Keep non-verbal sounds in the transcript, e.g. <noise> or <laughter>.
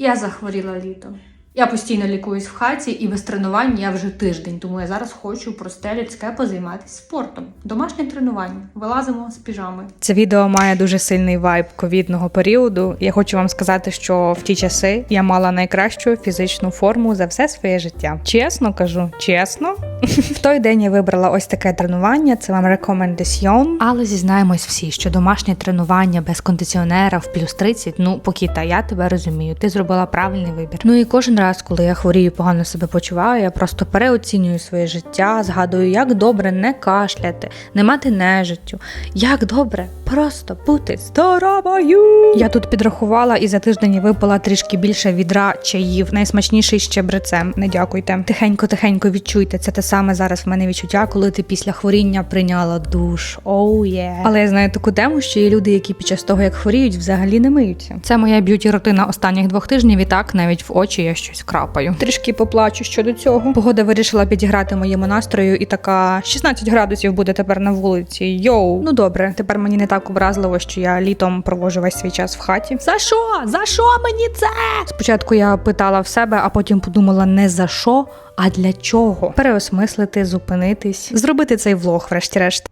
Я захворіла літом. Я постійно лікуюсь в хаті і без тренувань я вже тиждень, тому я зараз хочу просте людське позайматися спортом. Домашнє тренування. Вилазимо з піжами. Це відео має дуже сильний вайб ковідного періоду. Я хочу вам сказати, що в ті часи я мала найкращу фізичну форму за все своє життя. Чесно кажу, чесно. <laughs> В той день я вибрала ось таке тренування. Це вам рекомендаціон. Але зізнаємось всі, що домашнє тренування без кондиціонера в плюс 30, ну покіта, я тебе розумію. Ти зробила правильний вибір. Ну і кожен раз, коли я хворію, погано себе почуваю, я просто переоцінюю своє життя, згадую, як добре не кашляти, не мати нежиттю, як добре просто бути здоровою. Я тут підрахувала і за тиждень випила трішки більше відра чаїв, найсмачніший з чебрецем. Не дякуйте. Тихенько, тихенько відчуйте. Це те саме зараз в мене відчуття, коли ти після хворіння прийняла душ. Оу є. Але я знаю таку тему, що є люди, які під час того, як хворіють, взагалі не миються. Це моя б'юті рутина останніх двох тижнів. І так навіть в очі я щось крапаю. Трішки поплачу щодо цього. Погода вирішила підіграти моєму настрою, і така 16 градусів буде тепер на вулиці. Йоу, ну добре, тепер мені не так образливо, що я літом провожу весь свій час в хаті. За що? За що мені це? Спочатку я питала в себе, а потім подумала не за що, а для чого? Переосмислити, зупинитись, зробити цей влог, врешті-решт.